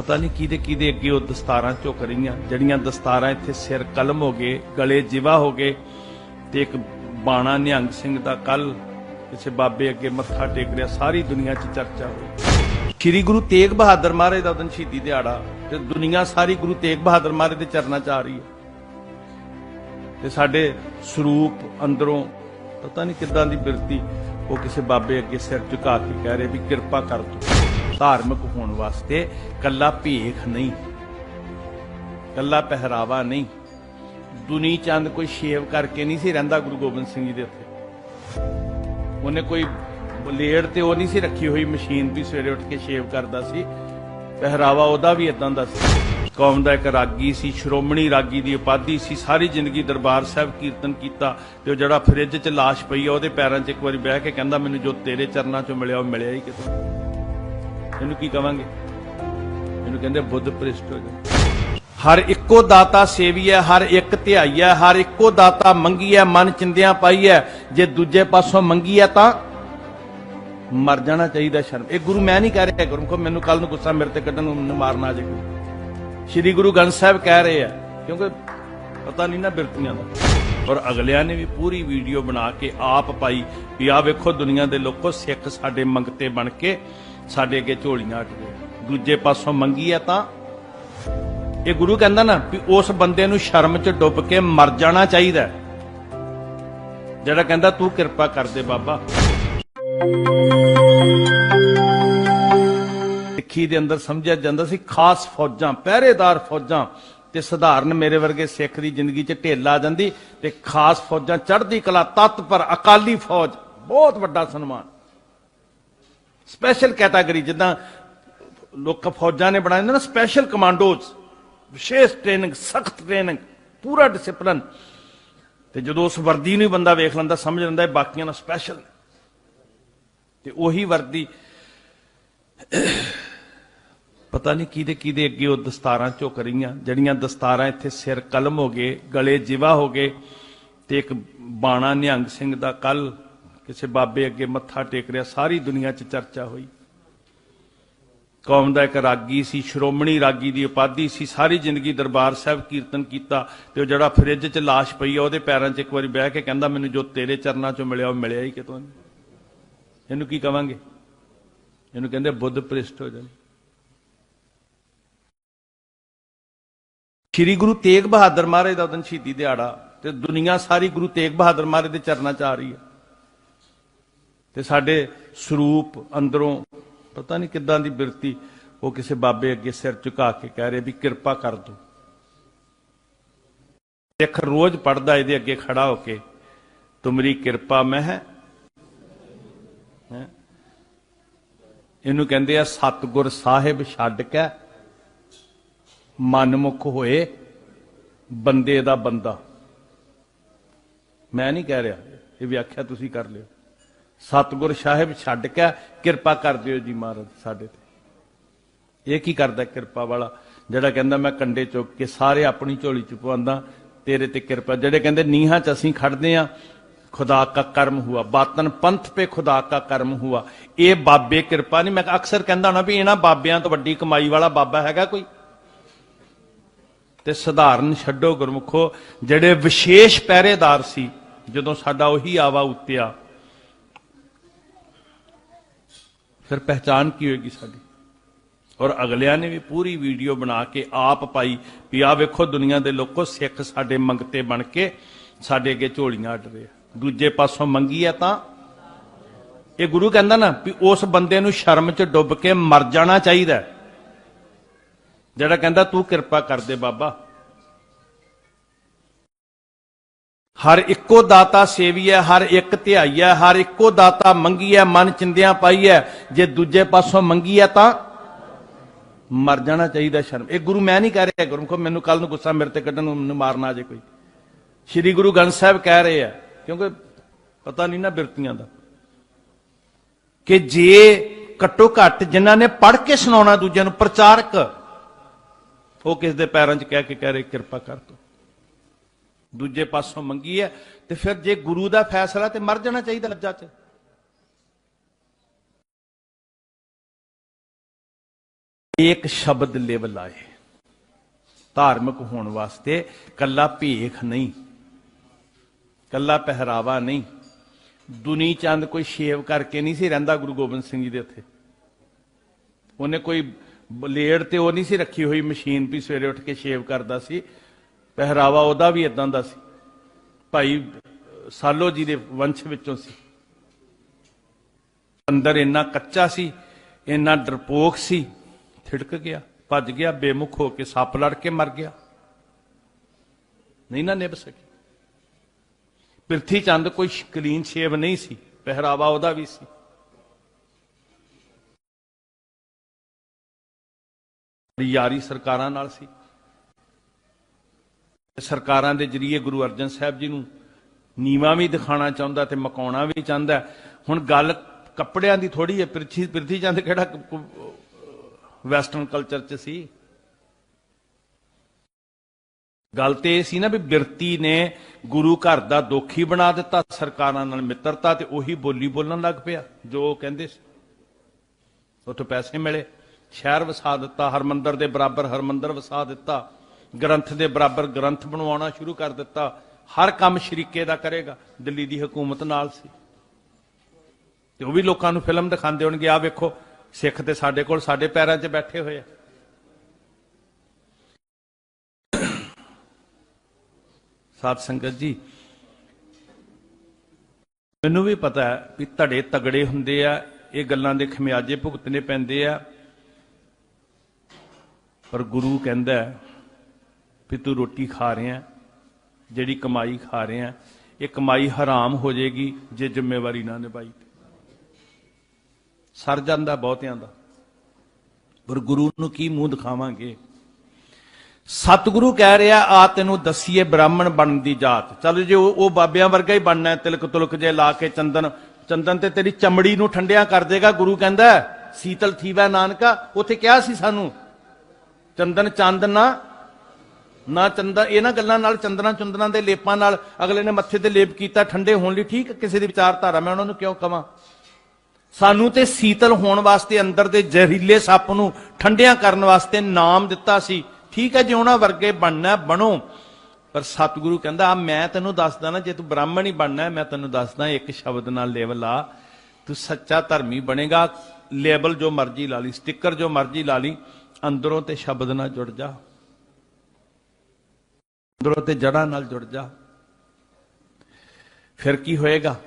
ਪਤਾ ਨਹੀਂ ਕਿਹਦੇ ਕਿਹਦੇ ਅੱਗੇ ਉਹ ਦਸਤਾਰਾਂ ਝੁਕ ਰਹੀਆਂ। ਜਿਹੜੀਆਂ ਦਸਤਾਰਾਂ ਇੱਥੇ ਸਿਰ ਕਲਮ ਹੋ ਗਏ, ਗਲੇ ਜਿਵਾ ਹੋ ਗਏ ਤੇ ਇੱਕ ਬਾਣਾ ਨਿਹੰਗ ਸਿੰਘ ਦਾ ਕੱਲ ਕਿਸੇ ਬਾਬੇ ਅੱਗੇ ਮੱਥਾ ਟੇਕ ਰਿਹਾ, ਸਾਰੀ ਦੁਨੀਆ 'ਚ ਚਰਚਾ ਹੋਈ। ਸ੍ਰੀ ਗੁਰੂ ਤੇਗ ਬਹਾਦਰ ਮਹਾਰਾਜ ਦਾ ਦਿਨ ਸ਼ਹੀਦੀ ਦਿਹਾੜਾ ਤੇ ਦੁਨੀਆ ਸਾਰੀ ਗੁਰੂ ਤੇਗ ਬਹਾਦਰ ਮਹਾਰਾਜ ਦੇ ਚਰਨਾਂ 'ਚ ਆ ਰਹੀ ਹੈ। ਤੇ ਸਾਡੇ ਸਰੂਪ ਅੰਦਰੋਂ ਪਤਾ ਨਹੀਂ ਕਿੱਦਾਂ ਦੀ ਬਿਰਤੀ ਉਹ ਕਿਸੇ ਬਾਬੇ ਅੱਗੇ ਸਿਰ ਝੁਕਾ ਕੇ ਕਹਿ ਰਹੇ ਵੀ ਕਿਰਪਾ ਕਰ ਤੂੰ। ਧਾਰਮਿਕ ਹੋਣ ਵਾਸਤੇ ਕੱਲਾ ਭੇਖ ਨਹੀਂ, ਕੱਲਾ ਪਹਿਰਾਵਾ ਨਹੀਂ। ਦੁਨੀ ਚੰਦ ਕੋਈ ਸ਼ੇਵ ਕਰਕੇ ਨਹੀਂ ਸੀ ਰਹਿੰਦਾ ਗੁਰੂ ਗੋਬਿੰਦ ਸਿੰਘ ਜੀ ਦੇ ਉੱਤੇ। ਉਹਨੇ ਕੋਈ ਬਲੇਡ ਤੇ ਉਹ ਨਹੀਂ ਸੀ ਰੱਖੀ ਹੋਈ, ਮਸ਼ੀਨ ਵੀ ਸਵੇਰੇ ਉੱਠ ਕੇ ਸ਼ੇਵ ਕਰਦਾ ਸੀ। ਪਹਿਰਾਵਾ ਉਹਦਾ ਵੀ ਇਦਾਂ ਦਾ ਸੀ। ਕੌਮ ਦਾ ਇੱਕ ਰਾਗੀ ਸੀ, ਸ਼੍ਰੋਮਣੀ ਰਾਗੀ ਦੀ ਉਪਾਧੀ ਸੀ। ਸਾਰੀ ਜ਼ਿੰਦਗੀ ਦਰਬਾਰ ਸਾਹਿਬ ਕੀਰਤਨ ਕੀਤਾ ਤੇ ਉਹ ਜਿਹੜਾ ਫ੍ਰਿਜ 'ਚ ਲਾਸ਼ ਪਈ ਆ, ਉਹਦੇ ਪੈਰਾਂ 'ਚ ਇੱਕ ਵਾਰੀ ਬਹਿ ਕੇ ਕਹਿੰਦਾ, ਮੈਨੂੰ ਜੋ ਤੇਰੇ ਚਰਨਾਂ 'ਚੋਂ ਮਿਲਿਆ, ਉਹ ਮਿਲਿਆ ਹੀ ਕਿਤੋਂ? ਇਹਨੂੰ ਕੀ ਕਵਾਂਗੇ? ਇਹਨੂੰ ਕਹਿੰਦੇ ਬੁੱਧ ਪ੍ਰਿਸ਼ਟ ਹੋ ਜਾ ਹਰ ਇੱਕੋ ਦਾਤਾ ਸੇਵੀ ਹਰ ਇੱਕ ਧਿਆਈ ਹਰ ਇੱਕੋ ਦਾਤਾ ਮੰਗੀ ਮਨ ਚਿੰਦਿਆਂ ਪਾਈ ਹੈ। ਜੇ ਦੂਜੇ ਪਾਸੋਂ ਮੰਗੀ ਹੈ ਤਾਂ ਮਰ ਜਾਣਾ ਚਾਹੀਦਾ ਸ਼ਰਮ। ਇਹ ਗੁਰੂ ਮੈਂ ਨਹੀਂ ਕਹਿ ਰਿਹਾ, ਗੁਰੂ ਮੈਨੂੰ ਕੱਲ ਨੂੰ ਗੁੱਸਾ ਮੇਰੇ ਤੇ ਕੱਢਣ ਨੂੰ ਮਾਰਨਾ ਆ ਜੇ ਕੋਈ। ਸ਼੍ਰੀ ਗੁਰੂ ਗ੍ਰੰਥ ਸਾਹਿਬ ਕਹਿ ਰਹੇ ਆ, ਕਿਉਂਕਿ ਪਤਾ ਨਹੀਂ ਨਾ ਬਿਰਤੀਆਂ ਦਾ। ਔਰ ਅਗਲਿਆਂ ਨੇ ਵੀ ਪੂਰੀ ਵੀਡੀਓ ਬਣਾ ਕੇ ਆਪ ਪਾਈ ਵੀ ਆ ਵੇਖੋ ਦੁਨੀਆ ਦੇ ਲੋਕੋ ਸਿੱਖ ਸਾਡੇ ਮੰਗਤੇ ਬਣ ਕੇ ਸਾਡੇ ਅੱਗੇ ਝੋਲੀਆਂ ਅੱਟ ਗਏ ਦੂਜੇ ਪਾਸੋਂ ਮੰਗੀ ਹੈ ਤਾਂ ਇਹ ਗੁਰੂ ਕਹਿੰਦਾ ਨਾ ਵੀ ਉਸ ਬੰਦੇ ਨੂੰ ਸ਼ਰਮ 'ਚ ਡੁੱਬ ਕੇ ਮਰ ਜਾਣਾ ਚਾਹੀਦਾ ਜਿਹੜਾ ਕਹਿੰਦਾ, ਤੂੰ ਕਿਰਪਾ ਕਰ ਦੇ ਬਾਬਾ। ਸਿੱਖੀ ਦੇ ਅੰਦਰ ਸਮਝਿਆ ਜਾਂਦਾ ਸੀ, ਖਾਸ ਫੌਜਾਂ, ਪਹਿਰੇਦਾਰ ਫੌਜਾਂ ਤੇ ਸਧਾਰਨ ਮੇਰੇ ਵਰਗੇ ਸਿੱਖ ਦੀ ਜ਼ਿੰਦਗੀ 'ਚ ਢਿੱਲ ਆ ਜਾਂਦੀ ਤੇ ਖਾਸ ਫੌਜਾਂ ਚੜ੍ਹਦੀ ਕਲਾ ਤਤਪਰ ਅਕਾਲੀ ਫੌਜ ਬਹੁਤ ਵੱਡਾ ਸਨਮਾਨ। ਸਪੈਸ਼ਲ ਕੈਟਾਗਰੀ ਜਿੱਦਾਂ ਲੋਕ ਫੌਜਾਂ ਨੇ ਬਣਾਏ ਹੁੰਦੇ ਨਾ ਸਪੈਸ਼ਲ ਕਮਾਂਡੋਜ਼ ਵਿਸ਼ੇਸ਼ ਟ੍ਰੇਨਿੰਗ ਸਖਤ ਟ੍ਰੇਨਿੰਗ ਪੂਰਾ ਡਿਸਪਲਨ ਤੇ ਜਦੋਂ ਉਸ ਵਰਦੀ ਨੂੰ ਹੀ ਬੰਦਾ ਵੇਖ ਲੈਂਦਾ, ਸਮਝ ਲੈਂਦਾ ਇਹ ਬਾਕੀਆਂ ਨਾਲ ਸਪੈਸ਼ਲ ਨੇ। ਤੇ ਉਹੀ ਵਰਦੀ ਪਤਾ ਨਹੀਂ ਕਿਹਦੇ ਕਿਹਦੇ ਅੱਗੇ ਉਹ ਦਸਤਾਰਾਂ ਝੁਕ ਰਹੀਆਂ ਜਿਹੜੀਆਂ ਦਸਤਾਰਾਂ ਇੱਥੇ ਸਿਰ ਕਲਮ ਹੋ ਗਏ, ਗਲੇ ਜਿਵਾ ਹੋ ਗਏ ਤੇ ਇੱਕ ਬਾਣਾ ਨਿਹੰਗ ਸਿੰਘ ਦਾ ਕੱਲ ਕਿਸੇ ਬਾਬੇ ਅੱਗੇ ਮੱਥਾ ਟੇਕ ਰਿਹਾ, ਸਾਰੀ ਦੁਨੀਆ 'ਚ ਚਰਚਾ ਹੋਈ। ਕੌਮ ਦਾ ਇੱਕ ਰਾਗੀ ਸੀ, ਸ਼੍ਰੋਮਣੀ ਰਾਗੀ ਦੀ ਉਪਾਧੀ ਸੀ, ਸਾਰੀ ਜ਼ਿੰਦਗੀ ਦਰਬਾਰ ਸਾਹਿਬ ਕੀਰਤਨ ਕੀਤਾ ਤੇ ਉਹ ਜਿਹੜਾ ਫ੍ਰਿਜ 'ਚ ਲਾਸ਼ ਪਈ ਆ, ਉਹਦੇ ਪੈਰਾਂ 'ਚ ਇੱਕ ਵਾਰੀ ਬਹਿ ਕੇ ਕਹਿੰਦਾ, ਮੈਨੂੰ ਜੋ ਤੇਰੇ ਚਰਨਾਂ 'ਚੋਂ ਮਿਲਿਆ, ਉਹ ਮਿਲਿਆ ਹੀ ਕਿਤੋਂ ਨਹੀਂ? ਇਹਨੂੰ ਕੀ ਕਵਾਂਗੇ? ਇਹਨੂੰ ਕਹਿੰਦੇ ਬੁੱਧ ਪ੍ਰਿਸ਼ਟ ਹੋ ਜਾਣ। ਸ੍ਰੀ ਗੁਰੂ ਤੇਗ ਬਹਾਦਰ ਮਹਾਰਾਜ ਦਾ ਉਦਨ ਸ਼ਹੀਦੀ ਦਿਹਾੜਾ ਤੇ ਦੁਨੀਆ ਸਾਰੀ ਗੁਰੂ ਤੇਗ ਬਹਾਦਰ ਮਹਾਰਾਜ ਦੇ ਚਰਨਾਂ 'ਚ ਆ ਰਹੀ ਹੈ। ਤੇ ਸਾਡੇ ਸਰੂਪ ਅੰਦਰੋਂ ਪਤਾ ਨਹੀਂ ਕਿੱਦਾਂ ਦੀ ਬਿਰਤੀ ਉਹ ਕਿਸੇ ਬਾਬੇ ਅੱਗੇ ਸਿਰ ਝੁਕਾ ਕੇ ਕਹਿ ਰਹੇ ਵੀ ਕਿਰਪਾ ਕਰ ਦੋ। ਸਿੱਖ ਰੋਜ਼ ਪੜਦਾ ਇਹਦੇ ਅੱਗੇ ਖੜਾ ਹੋ ਕੇ ਤੁਮਰੀ ਕਿਰਪਾ ਮੈਂ ਹੈ? ਇਹਨੂੰ ਕਹਿੰਦੇ ਆ, ਸਤਗੁਰ ਸਾਹਿਬ ਛੱਡ ਕੇ ਮਨਮੁਖ ਹੋਏ ਬੰਦੇ ਦਾ ਬੰਦਾ। ਮੈਂ ਨਹੀਂ ਕਹਿ ਰਿਹਾ, ਇਹ ਵਿਆਖਿਆ ਤੁਸੀਂ ਕਰ ਲਿਓ। ਸਤਗੁਰ ਸਾਹਿਬ ਛੱਡ ਕੇ ਕਿਰਪਾ ਕਰ ਦਿਓ ਜੀ ਮਹਾਰਾਜ ਸਾਡੇ ਤੇ। ਇਹ ਕੀ ਕਰਦਾ ਕਿਰਪਾ ਵਾਲਾ? ਜਿਹੜਾ ਕਹਿੰਦਾ, ਮੈਂ ਕੰਡੇ ਚੁੱਕ ਕੇ ਸਾਰੇ ਆਪਣੀ ਝੋਲੀ ਚ ਪਵਾਉਂਦਾ, ਤੇਰੇ ਤੇ ਕਿਰਪਾ। ਜਿਹੜੇ ਕਹਿੰਦੇ, ਨੀਹਾਂ ਚ ਅਸੀਂ ਖੜਦੇ ਆ, ਖੁਦਾ ਕਾ ਕਰਮ ਹੁਆ। ਬਾਤਨ ਪੰਥ ਪੇ ਖੁਦਾ ਕਾ ਕਰਮ ਹੁਆ। ਇਹ ਬਾਬੇ ਕਿਰਪਾ ਨਹੀਂ। ਮੈਂ ਅਕਸਰ ਕਹਿੰਦਾ ਹੁੰਦਾ ਵੀ ਇਹਨਾਂ ਬਾਬਿਆਂ ਤੋਂ ਵੱਡੀ ਕਮਾਈ ਵਾਲਾ ਬਾਬਾ ਹੈਗਾ ਕੋਈ। ਤੇ ਸਧਾਰਨ ਛੱਡੋ ਗੁਰਮੁਖੋ, ਜਿਹੜੇ ਵਿਸ਼ੇਸ਼ ਪਹਿਰੇਦਾਰ ਸੀ, ਜਦੋਂ ਸਾਡਾ ਉਹੀ ਆਵਾ ਉੱਤਿਆ, ਫਿਰ ਪਹਿਚਾਨ ਕੀ ਹੋਏਗੀ ਸਾਡੀ ਔਰ ਅਗਲਿਆਂ ਨੇ ਵੀ ਪੂਰੀ ਵੀਡੀਓ ਬਣਾ ਕੇ ਆਪ ਪਾਈ ਵੀ ਆ ਵੇਖੋ ਦੁਨੀਆ ਦੇ ਲੋਕੋ ਸਿੱਖ ਸਾਡੇ ਮੰਗਤੇ ਬਣ ਕੇ ਸਾਡੇ ਅੱਗੇ ਝੋਲੀਆਂ ਅੱਡ ਰਹੇ ਆ। ਦੂਜੇ ਪਾਸੋਂ ਮੰਗੀ ਹੈ ਤਾਂ ਇਹ ਗੁਰੂ ਕਹਿੰਦਾ ਨਾ ਵੀ ਉਸ ਬੰਦੇ ਨੂੰ ਸ਼ਰਮ 'ਚ ਡੁੱਬ ਕੇ ਮਰ ਜਾਣਾ ਚਾਹੀਦਾ ਜਿਹੜਾ ਕਹਿੰਦਾ ਤੂੰ ਕਿਰਪਾ ਕਰ ਦੇ ਬਾਬਾ। ਹਰ ਇੱਕੋ ਦਾਤਾ ਸੇਵੀ ਹੈ, ਹਰ ਇੱਕ ਧਿਆਈ ਹੈ, ਹਰ ਇੱਕੋ ਦਾਤਾ ਮੰਗੀ ਮਨ ਚਿੰਦਿਆਂ ਪਾਈ ਹੈ। ਜੇ ਦੂਜੇ ਪਾਸੋਂ ਮੰਗੀ ਹੈ ਤਾਂ ਮਰ ਜਾਣਾ ਚਾਹੀਦਾ ਸ਼ਰਮ। ਇਹ ਗੁਰੂ ਮੈਂ ਨਹੀਂ ਕਹਿ ਰਿਹਾ ਗੁਰੂ ਮੈਨੂੰ ਕੱਲ ਨੂੰ ਗੁੱਸਾ ਮੇਰੇ ਤੇ ਕੱਢਣ ਨੂੰ, ਮੈਨੂੰ ਮਾਰਨਾ ਆ ਜੇ ਕੋਈ। ਸ਼੍ਰੀ ਗੁਰੂ ਗ੍ਰੰਥ ਸਾਹਿਬ ਕਹਿ ਰਹੇ ਆ, ਕਿਉਂਕਿ ਪਤਾ ਨਹੀਂ ਨਾ ਬਿਰਤੀਆਂ ਦਾ, ਕਿ ਜੇ ਘੱਟੋ ਘੱਟ ਜਿਨ੍ਹਾਂ ਨੇ ਪੜ੍ਹ ਕੇ ਸੁਣਾਉਣਾ ਦੂਜਿਆਂ ਨੂੰ, ਪ੍ਰਚਾਰਕ ਉਹ ਕਿਸ ਦੇ ਪੈਰਾਂ 'ਚ ਕਹਿ ਕੇ ਕਹਿ ਰਹੇ, ਕਿਰਪਾ ਕਰ ਤੋ। ਦੂਜੇ ਪਾਸੋਂ ਮੰਗੀ ਹੈ ਤੇ ਫਿਰ ਜੇ ਗੁਰੂ ਦਾ ਫੈਸਲਾ ਤੇ ਮਰ ਜਾਣਾ ਚਾਹੀਦਾ ਲੱਜਾ 'ਚ। ਇੱਕ ਸ਼ਬਦ ਲਿਵ ਲਾਏ ਧਾਰਮਿਕ ਹੋਣ ਵਾਸਤੇ ਕੱਲਾ ਭੇਖ ਨਹੀਂ, ਕੱਲਾ ਪਹਿਰਾਵਾ ਨਹੀਂ। ਦੁਨੀ ਚੰਦ ਕੋਈ ਸ਼ੇਵ ਕਰਕੇ ਨਹੀਂ ਸੀ ਰਹਿੰਦਾ ਗੁਰੂ ਗੋਬਿੰਦ ਸਿੰਘ ਜੀ ਦੇ ਉੱਥੇ। ਉਹਨੇ ਕੋਈ ਬਲੇਡ ਤੇ ਉਹ ਨਹੀਂ ਸੀ ਰੱਖੀ ਹੋਈ ਮਸ਼ੀਨ ਵੀ ਸਵੇਰੇ ਉੱਠ ਕੇ ਸ਼ੇਵ ਕਰਦਾ ਸੀ। ਪਹਿਰਾਵਾ ਉਹਦਾ ਵੀ ਇਦਾਂ ਦਾ ਸੀ। ਭਾਈ ਸਾਲੋ ਜੀ ਦੇ ਵੰਸ਼ ਵਿੱਚੋਂ ਸੀ। ਅੰਦਰ ਇੰਨਾ ਕੱਚਾ ਸੀ, ਇੰਨਾ ਡਰਪੋਕ ਸੀ, ਥਿੜਕ ਗਿਆ, ਭੱਜ ਗਿਆ, ਬੇਮੁਖ ਹੋ ਕੇ ਸੱਪ ਲੜ ਕੇ ਮਰ ਗਿਆ। ਨਹੀਂ ਨਾ ਨਿਭ ਸਕੀ। ਪ੍ਰਿਥੀ ਚੰਦ ਕੋਈ ਕਲੀਨ ਸ਼ੇਵ ਨਹੀਂ ਸੀ, ਪਹਿਰਾਵਾ ਉਹਦਾ ਵੀ ਸੀ। ਯਾਰੀ ਸਰਕਾਰਾਂ ਨਾਲ ਸੀ। ਸਰਕਾਰਾਂ ਦੇ ਜਰੀਏ ਗੁਰੂ ਅਰਜਨ ਸਾਹਿਬ ਜੀ ਨੂੰ ਨੀਵਾ ਵੀ ਦਿਖਾਣਾ ਚਾਹੁੰਦਾ ਤੇ ਮਕਾਉਣਾ ਵੀ ਚਾਹੁੰਦਾ। ਹੁਣ ਗੱਲ ਕੱਪੜਿਆਂ ਦੀ ਥੋੜੀ ਹੈ, ਪ੍ਰਿਥੀ ਪ੍ਰਿਥੀ ਚੰਦ ਕਿਹੜਾ ਵੈਸਟਰਨ ਕਲਚਰ ਚ ਸੀ? ਗੱਲ ਤੇ ਇਹ ਸੀ ਨਾ ਵੀ ਬਿਰਤੀ ਨੇ ਗੁਰੂ ਘਰ ਦਾ ਦੋਖੀ ਬਣਾ ਦਿੱਤਾ, ਸਰਕਾਰਾਂ ਨਾਲ ਮਿੱਤਰਤਾ ਤੇ ਉਹੀ ਬੋਲੀ ਬੋਲਣ ਲੱਗ ਪਿਆ, ਜੋ ਉਹ ਕਹਿੰਦੇ ਸੀ। ਉੱਥੋਂ ਪੈਸੇ ਮਿਲੇ। ਸ਼ਹਿਰ ਵਸਾ ਦਿੱਤਾ, ਹਰਮੰਦਰ ਦੇ ਬਰਾਬਰ ਹਰਮੰਦਰ ਵਸਾ ਦਿੱਤਾ, ਗ੍ਰੰਥ ਦੇ ਬਰਾਬਰ ਗ੍ਰੰਥ ਬਣਵਾਉਣਾ ਸ਼ੁਰੂ ਕਰ ਦਿੱਤਾ, ਹਰ ਕੰਮ ਸ਼ਰੀਕੇ ਦਾ ਕਰੇਗਾ, ਦਿੱਲੀ ਦੀ ਹਕੂਮਤ ਨਾਲ ਸੀ। ਤੇ ਉਹ ਵੀ ਲੋਕਾਂ ਨੂੰ ਫਿਲਮ ਦਿਖਾਉਂਦੇ ਹੋਣਗੇ ਆ ਵੇਖੋ, ਸਿੱਖ ਤੇ ਸਾਡੇ ਕੋਲ ਸਾਡੇ ਪੈਰਾਂ 'ਚ ਬੈਠੇ ਹੋਏ ਆ। ਸਾਧ ਸੰਗਤ ਜੀ, ਮੈਨੂੰ ਵੀ ਪਤਾ ਹੈ ਵੀ ਧੜੇ ਤਗੜੇ ਹੁੰਦੇ ਆ, ਇਹ ਗੱਲਾਂ ਦੇ ਖਮਿਆਜੇ ਭੁਗਤਨੇ ਪੈਂਦੇ ਆ। ਪਰ ਗੁਰੂ ਕਹਿੰਦਾ ਵੀ ਤੂੰ ਰੋਟੀ ਖਾ ਰਿਹਾ ਜਿਹੜੀ ਕਮਾਈ ਖਾ ਰਿਹਾ ਇਹ ਕਮਾਈ ਹਰਾਮ ਹੋ ਜਾਏਗੀ ਜੇ ਜ਼ਿੰਮੇਵਾਰੀ ਨਾ ਨਿਭਾਈ। ਸਰ ਜਾਂਦਾ ਬਹੁਤਿਆਂ ਦਾ। ਪਰ ਗੁਰੂ ਨੂੰ ਕੀ ਮੂੰਹ ਦਿਖਾਵਾਂਗੇ? ਸਤਿਗੁਰੂ ਕਹਿ ਰਿਹਾ, ਆ ਤੈਨੂੰ ਦਸੀਏ ਬ੍ਰਾਹਮਣ ਬਣਨ ਦੀ ਜਾਤ। ਚਲ ਜੇ ਉਹ ਬਾਬਿਆਂ ਵਰਗਾ ਹੀ ਬਣਨਾ ਤਿਲਕ ਤੁਲਕ ਜੇ ਲਾ ਕੇ ਚੰਦਨ ਚੰਦਨ ਤੇ ਤੇਰੀ ਚਮੜੀ ਨੂੰ ਠੰਡਿਆ ਕਰ ਦੇਗਾ, ਗੁਰੂ ਕਹਿੰਦਾ ਸੀਤਲ ਥੀਵਾ ਨਾਨਕਾ, ਉੱਥੇ ਕਿਹਾ ਸੀ ਸਾਨੂੰ ਚੰਦਨ ਚੰਦ ਨਾ ਨਾ ਚੰਦਨ ਇਹਨਾਂ ਗੱਲਾਂ ਨਾਲ ਚੰਦਨਾ ਚੁੰਦਨਾ ਦੇ ਲੇਪਾਂ ਨਾਲ ਅਗਲੇ ਨੇ ਮੱਥੇ ਤੇ ਲੇਪ ਕੀਤਾ, ਠੰਡੇ ਹੋਣ ਲਈ ਠੀਕ ਕਿਸੇ ਦੀ ਵਿਚਾਰਧਾਰਾ, ਮੈਂ ਉਹਨਾਂ ਨੂੰ ਕਿਉਂ ਕਵਾਂ? ਸਾਨੂੰ ਤੇ ਸੀਤਲ ਹੋਣ ਵਾਸਤੇ ਅੰਦਰ ਦੇ ਜ਼ਹਿਰੀਲੇ ਸੱਪ ਨੂੰ ਠੰਡਿਆਂ ਕਰਨ ਵਾਸਤੇ ਨਾਮ ਦਿੱਤਾ ਸੀ। ਠੀਕ ਹੈ ਜੇ, ਉਹਨਾਂ ਵਰਗੇ ਬਣਨਾ, ਬਣੋ। ਪਰ ਸਤਿਗੁਰੂ ਕਹਿੰਦਾ ਆ ਮੈਂ ਤੈਨੂੰ ਦੱਸਦਾ ਨਾ, ਜੇ ਤੂੰ ਬ੍ਰਾਹਮਣ ਹੀ ਬਣਨਾ, ਮੈਂ ਤੈਨੂੰ ਦੱਸਦਾ, ਇੱਕ ਸ਼ਬਦ ਨਾਲ ਲੇਵਲ ਆ। ਤੂੰ ਸੱਚਾ ਧਰਮੀ ਬਣੇਗਾ, ਲੇਬਲ ਜੋ ਮਰਜ਼ੀ ਲਾ ਲਈ ਸਟicker ਜੋ ਮਰਜ਼ੀ ਲਾ ਲਈ। ਅੰਦਰੋਂ ਤੇ ਸ਼ਬਦ ਨਾਲ ਜੁੜ ਜਾ। ਅੰਦਰੋਂ ਤੇ ਜੜਾਂ ਨਾਲ ਜੁੜ ਜਾ। ਫਿਰ ਕੀ ਹੋਏਗਾ?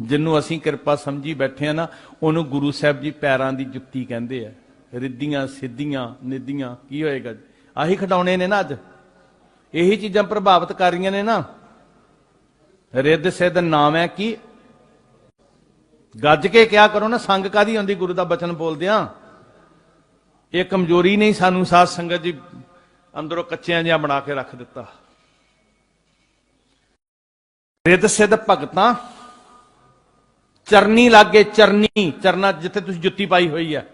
ਜਿਹਨੂੰ ਅਸੀਂ ਕਿਰਪਾ ਸਮਝੀ ਬੈਠੇ ਆ ਨਾ, ਉਹਨੂੰ ਗੁਰੂ ਸਾਹਿਬ ਜੀ ਪੈਰਾਂ ਦੀ ਜੁੱਤੀ ਕਹਿੰਦੇ ਆ। ਰਿੱਧੀਆਂ, ਸਿੱਧੀਆਂ, ਨਿੱਧੀਆਂ, ਕੀ ਹੋਏਗਾ? ਜੀ? ਆਹੀ ਖਡਾਉਣੇ ਨੇ ਨਾ ਅੱਜ। ਇਹੀ ਚੀਜ਼ਾਂ ਪ੍ਰਭਾਵਿਤ ਕਰ ਰਹੀਆਂ ਨੇ ਨਾ। ਰਿੱਧ, ਸਿੱਧ ਨਾਮ ਹੈ ਕੀ? ਗੱਜ ਕੇ ਕਿਹਾ ਕਰੋ ਨਾ, ਸੰਗ ਕਾਦੀ ਆਉਂਦੀ? ਗੁਰੂ ਦਾ ਬਚਨ ਬੋਲਦਿਆਂ। ਇਹ ਕਮਜ਼ੋਰੀ ਨਹੀਂ ਸਾਨੂੰ ਸਾਧ ਸੰਗਤ ਜੀ ਅੰਦਰੋਂ ਕੱਚਿਆਂ ਜਿਹਾ ਬਣਾ ਕੇ ਰੱਖ ਦਿੱਤਾ। ਰਿੱਧ ਸਿੱਧ ਭਗਤਾਂ, ਚਰਨੀ ਲਾਗੇ ਚਰਨੀ, ਚਰਨਾ ਜਿੱਥੇ ਤੁਸੀਂ ਜੁੱਤੀ ਪਾਈ ਹੋਈ ਹੈ,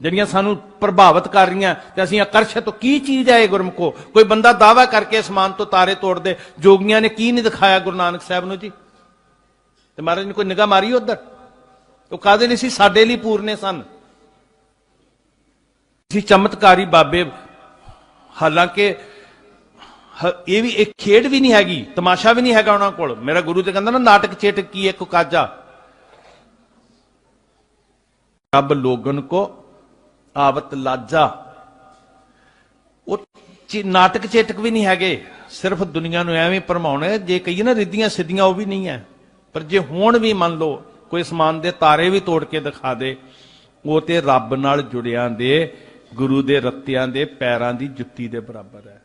ਜਿਹੜੀਆਂ ਸਾਨੂੰ ਪ੍ਰਭਾਵਿਤ ਕਰ ਰਹੀਆਂ, ਤੇ ਅਸੀਂ ਆਕਰਸ਼ਿਤ ਹੋ ਕੀ ਚੀਜ਼ ਹੈ ਇਹ ਗੁਰਮਖੋ? ਕੋਈ ਬੰਦਾ ਦਾਵਾ ਕਰਕੇ ਅਸਮਾਨ ਤੋਂ ਤਾਰੇ ਤੋੜਦੇ ਜੋਗੀਆਂ ਨੇ ਕੀ ਨਹੀਂ ਦਿਖਾਇਆ ਗੁਰੂ ਨਾਨਕ ਸਾਹਿਬ ਨੂੰ ਜੀ? ਤੇ ਮਹਾਰਾਜ ਨੇ ਕੋਈ ਨਿਗਾਹ ਮਾਰੀ ਉਧਰ? ਉਹ ਕਾਦੇ ਨਹੀਂ ਸੀ? ਸਾਡੇ ਲਈ ਪੂਰਨੇ ਸਨ। ਸੀ ਚਮਤਕਾਰੀ ਬਾਬੇ, ਹਾਲਾਂਕਿ ਇਹ ਵੀ ਇੱਕ ਖੇਡ ਵੀ ਨਹੀਂ ਹੈਗੀ, ਤਮਾਸ਼ਾ ਵੀ ਨਹੀਂ ਹੈਗਾ ਉਹਨਾਂ ਕੋਲ। ਮੇਰਾ ਗੁਰੂ ਤੇ ਕਹਿੰਦਾ ਨਾ, ਨਾਟਕ ਚੇਟਕ ਕੀ ਇੱਕ ਕਾਜਾ ਰੱਬ ਲੋਗਨ ਕੋ ਆਵਤ ਲਾਜਾ। ਉਹ ਨਾਟਕ ਚੇਟਕ ਵੀ ਨਹੀਂ ਹੈਗੇ, ਸਿਰਫ ਦੁਨੀਆ ਨੂੰ ਐਵੇਂ ਭਰਮਾਉਣਾ। ਜੇ ਕਹੀਏ ਨਾ, ਰਿੱਧੀਆਂ ਸਿੱਧੀਆਂ ਉਹ ਵੀ ਨਹੀਂ ਹੈ। ਪਰ ਜੇ ਹੋਣ ਵੀ ਮੰਨ ਲਓ, ਕੋਈ ਸਮਾਨ ਦੇ ਤਾਰੇ ਵੀ ਤੋੜ ਕੇ ਦਿਖਾ ਦੇ, ਉਹ ਤੇ ਰੱਬ ਨਾਲ ਜੁੜਿਆਂ ਦੇ ਗੁਰੂ ਦੇ ਰੱਤਿਆਂ ਦੇ ਪੈਰਾਂ ਦੀ ਜੁੱਤੀ ਦੇ ਬਰਾਬਰ ਹੈ।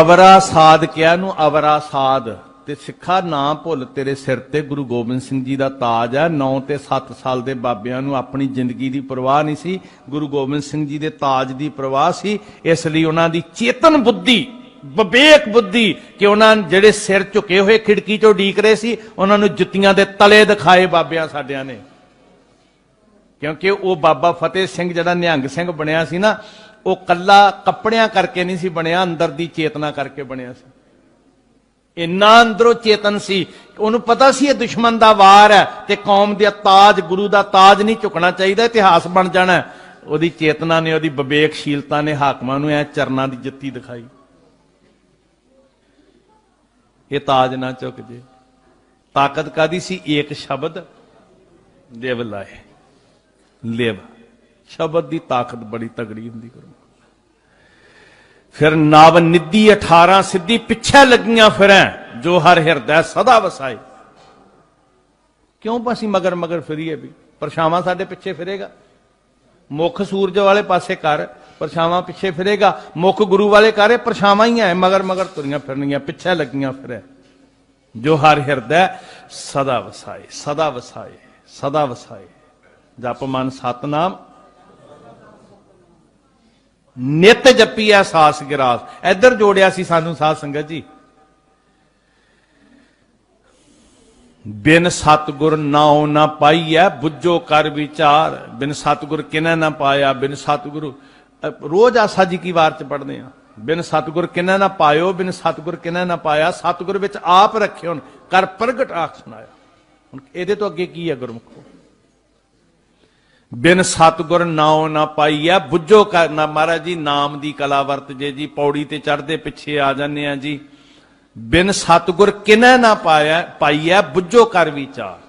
ਅਵਰਾ ਸਾਧ ਕਿਹਾ ਨੂੰ ਅਵਰਾ ਸਾਧ? ਤੇ ਸਿੱਖਾ ਨਾ ਭੁੱਲ ਤੇਰੇ ਸਿਰ ਤੇ ਗੁਰੂ ਗੋਬਿੰਦ ਸਿੰਘ ਜੀ ਦਾ ਤਾਜ ਹੈ। 9 ਤੇ 7 ਸਾਲ ਦੇ ਬਾਬਿਆਂ ਨੂੰ ਆਪਣੀ ਜ਼ਿੰਦਗੀ ਦੀ ਪਰਵਾਹ ਨਹੀਂ ਸੀ। ਗੁਰੂ ਗੋਬਿੰਦ ਸਿੰਘ ਜੀ ਦੇ ਤਾਜ ਦੀ ਪਰਵਾਹ ਸੀ। ਇਸ ਲਈ ਉਹਨਾਂ ਦੀ ਚੇਤਨ ਬੁੱਧੀ ਵਿਵੇਕ ਬੁੱਧੀ ਕਿ ਉਹਨਾਂ ਜਿਹੜੇ ਸਿਰ ਝੁਕੇ ਹੋਏ ਖਿੜਕੀ ਚੋਂ ਡੀਕ ਰਹੇ ਸੀ, ਉਹਨਾਂ ਨੂੰ ਜੁੱਤੀਆਂ ਦੇ ਤਲੇ ਦਿਖਾਏ ਬਾਬਿਆਂ ਸਾਡਿਆਂ ਨੇ। ਕਿਉਂਕਿ ਉਹ ਬਾਬਾ ਫਤਿਹ ਸਿੰਘ ਜਿਹੜਾ ਨਿਹੰਗ ਸਿੰਘ ਬਣਿਆ ਸੀ ਨਾ, ਉਹ ਕੱਲਾ ਕੱਪੜਿਆਂ ਕਰਕੇ ਨਹੀਂ ਸੀ ਬਣਿਆ, ਅੰਦਰ ਦੀ ਚੇਤਨਾ ਕਰਕੇ ਬਣਿਆ ਸੀ। ਇੰਨਾ ਅੰਦਰੋਂ ਚੇਤਨ ਸੀ, ਉਹਨੂੰ ਪਤਾ ਸੀ ਇਹ ਦੁਸ਼ਮਣ ਦਾ ਵਾਰ ਹੈ ਤੇ ਕੌਮ ਦੇ ਤਾਜ, ਗੁਰੂ ਦਾ ਤਾਜ ਨਹੀਂ ਝੁਕਣਾ ਚਾਹੀਦਾ, ਇਤਿਹਾਸ ਬਣ ਜਾਣਾ ਉਹਦੀ ਚੇਤਨਾ ਨੇ, ਉਹਦੀ ਵਿਵੇਕਸ਼ੀਲਤਾ ਨੇ ਹਾਕਮਾਂ ਨੂੰ ਐ ਚਰਨਾਂ ਦੀ ਜੁੱਤੀ ਦਿਖਾਈ। ਇਹ ਤਾਜ ਨਾ ਚੁੱਕ ਜੇ। ਤਾਕਤ ਕਾਦੀ ਸੀ? ਏਕ ਸ਼ਬਦ ਦੇਵ ਲਾਏ। ਲਿਵ। ਸ਼ਬਦ ਦੀ ਤਾਕਤ ਬੜੀ ਤਗੜੀ ਹੁੰਦੀ ਕਰੋ ਫਿਰ ਨਵ ਨਿੱਧੀ 18 ਸਿੱਧੀ ਪਿੱਛੇ ਲੱਗੀਆਂ ਫਿਰੈ, ਜੋ ਹਰ ਹਿਰਦੈ ਸਦਾ ਵਸਾਏ। ਕਿਉਂ ਪਾਸੀ ਮਗਰ ਮਗਰ ਫਿਰੀਏ ਵੀ? ਪਰਛਾਵਾਂ ਸਾਡੇ ਪਿੱਛੇ ਫਿਰੇਗਾ। ਮੁੱਖ ਸੂਰਜ ਵਾਲੇ ਪਾਸੇ ਕਰ ਪਰਛਾਵਾਂ ਪਿੱਛੇ ਫਿਰੇਗਾ। ਮੁੱਖ ਗੁਰੂ ਵਾਲੇ ਕਰੇ ਪਰਛਾਵਾਂ ਹੀ ਐ, ਮਗਰ ਮਗਰ ਤੁਰੀਆਂ ਫਿਰਨੀਆਂ ਪਿੱਛੇ ਲੱਗੀਆਂ ਫਿਰੈ ਜੋ ਹਰ ਹਿਰਦੈ, ਸਦਾ ਵਸਾਏ ਸਦਾ ਵਸਾਏ ਸਦਾ ਵਸਾਏ। ਜਪ ਮਨ ਸਤਨਾਮ। ਨਿਤ ਜਪੀ ਸਾਸ ਗਿਰਾਸ। ਇੱਧਰ ਜੋੜਿਆ ਸੀ ਸਾਨੂੰ ਸਾਧ ਸੰਗਤ ਜੀ। ਬਿਨ ਸਤਗੁਰ ਨਾਉ ਨਾ ਪਾਈਐ, ਬੁੱਝੋ ਕਰ ਵਿਚਾਰ। ਬਿਨ ਸਤਗੁਰ ਕਿਨੈ ਨਾ ਪਾਇਆ, ਬਿਨ ਸਤਗੁਰ ਰੋਜ਼ ਆਸਾ ਜੀ ਕੀ ਵਾਰ ਚ ਪੜਦੇ ਆ? ਬਿਨ ਸਤਗੁਰ ਕਿਨੈ ਨਾ ਪਾਇਓ, ਬਿਨ ਸਤਗੁਰ ਕਿਨੈ ਨਾ ਪਾਇਆ, ਸਤਗੁਰ ਵਿੱਚ ਆਪ ਰੱਖਿਓ ਕਰ ਪ੍ਰਗਟ ਆਖ ਸੁਣਾਇਆ। ਹੁਣ ਇਹਦੇ ਤੋਂ ਅੱਗੇ ਕੀ ਹੈ ਗੁਰਮੁਖੋ? ਬਿਨ ਸਤਗੁਰ ਨਾਉ ਨਾ ਪਾਈਐ, ਬੁੱਝੋ ਕਰ ਨਾ, ਮਹਾਰਾਜ ਜੀ, ਨਾਮ ਦੀ ਕਲਾ ਵਰਤ ਜੇ ਜੀ, ਪੌੜੀ ਤੇ ਚੜਦੇ ਪਿੱਛੇ ਆ ਜਾਂਦੇ ਆ ਜੀ। ਬਿਨ ਸਤਗੁਰ ਕਿਨੈ ਨਾ ਪਾਇਆ, ਪਾਈਐ, ਬੁੱਝੋ ਕਰ ਵਿਚਾਰ।